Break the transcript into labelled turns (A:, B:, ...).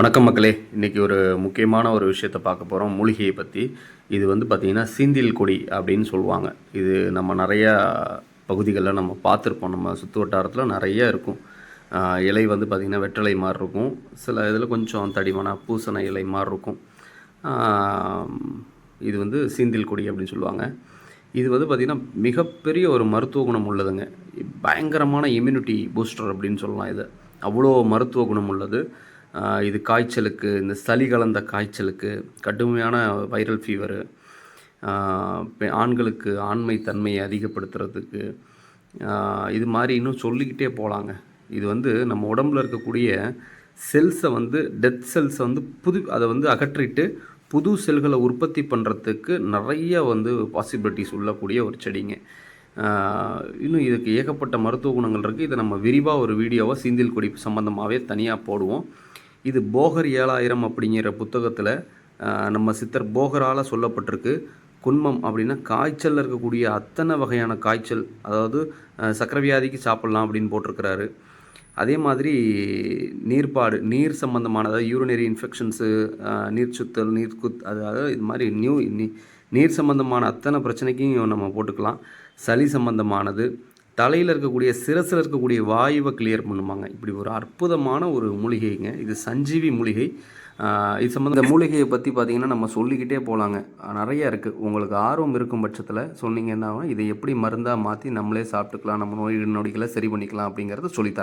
A: வணக்கம் மக்களே. இன்றைக்கி ஒரு முக்கியமான ஒரு விஷயத்தை பார்க்க போகிறோம் மூலிகையை பற்றி இது வந்து பார்த்திங்கன்னா சீந்தில் கொடி அப்படின்னு சொல்லுவாங்க. இது நம்ம நிறையா பகுதிகளில் நம்ம பார்த்துருப்போம். நம்ம சுற்று வட்டாரத்தில் நிறைய இருக்கும். இலை வந்து பார்த்திங்கன்னா வெற்றலை மாதிரி இருக்கும். சில இதில் கொஞ்சம் தடிமனாக பூசண இலை மாதிரி இருக்கும். இது வந்து சீந்தில் கொடி அப்படின்னு சொல்லுவாங்க. இது வந்து பார்த்திங்கன்னா மிகப்பெரிய ஒரு மருத்துவ குணம் உள்ளதுங்க. பயங்கரமான இம்யூனிட்டி பூஸ்டர் அப்படின்னு சொல்லலாம் இது. அவ்வளோ மருத்துவ குணம் உள்ளது. இது காய்ச்சலுக்கு இந்த சளி கலந்த காய்ச்சலுக்கு கடுமையான வைரல் ஃபீவரு ஆண்களுக்கு ஆண்மை தன்மையை அதிகப்படுத்துறதுக்கு இது மாதிரி இன்னும் சொல்லிக்கிட்டே போகலாங்க இது வந்து நம்ம உடம்புல இருக்கக்கூடிய செல்ஸை வந்து டெத் செல்ஸை வந்து புது அதை வந்து அகற்றிட்டு புது செல்களை உற்பத்தி பண்ணுறதுக்கு நிறைய வந்து பாசிபிலிட்டிஸ் உள்ளக்கூடிய ஒரு செடிங்க. இன்னும் இதுக்கு ஏகப்பட்ட மருத்துவ குணங்கள் இருக்குது இதை நம்ம விரிவாக ஒரு வீடியோவை சீந்தில் கொடி சம்மந்தமாகவே தனியாக போடுவோம். இது போகர் ஏழாயிரம் அப்படிங்கிற புத்தகத்தில் நம்ம சித்தர் போகரால் சொல்லப்பட்டிருக்கு. குன்மம் அப்படின்னா காய்ச்சலில் இருக்கக்கூடிய அத்தனை வகையான காய்ச்சல் அதாவது சக்கரவியாதிக்கு வியாதிக்கு சாப்பிட்லாம் அப்படின்னு போட்டிருக்கிறாரு. அதே மாதிரி நீர்ப்பாடு நீர் சம்பந்தமான அதாவது யூரினரி இன்ஃபெக்ஷன்ஸு நீர் சுத்தல் நீர் குத் அது அதாவது இது மாதிரி நியூ நீ- நீர் சம்பந்தமான அத்தனை பிரச்சனைக்கும் நம்ம போட்டுக்கலாம். சளி சம்பந்தமானது தலையில் இருக்கக்கூடிய சிரசில் இருக்கக்கூடிய வாயுவை கிளியர் பண்ணுவாங்க இப்படி ஒரு அற்புதமான ஒரு மூலிகைங்க. இது சஞ்சீவி மூலிகை. இது சம்மந்த இந்த மூலிகையை பற்றி பார்த்தீங்கன்னா நம்ம சொல்லிக்கிட்டே போகலாங்க நிறைய இருக்குது உங்களுக்கு ஆர்வம் இருக்கும் பட்சத்தில் சொன்னீங்கன்னா இதை எப்படி மருந்தாக மாற்றி நம்மளே சாப்பிட்டுக்கலாம் நம்ம நோய் நொடிகளை சரி பண்ணிக்கலாம் அப்படிங்கிறத சொல்லித்தரேன்.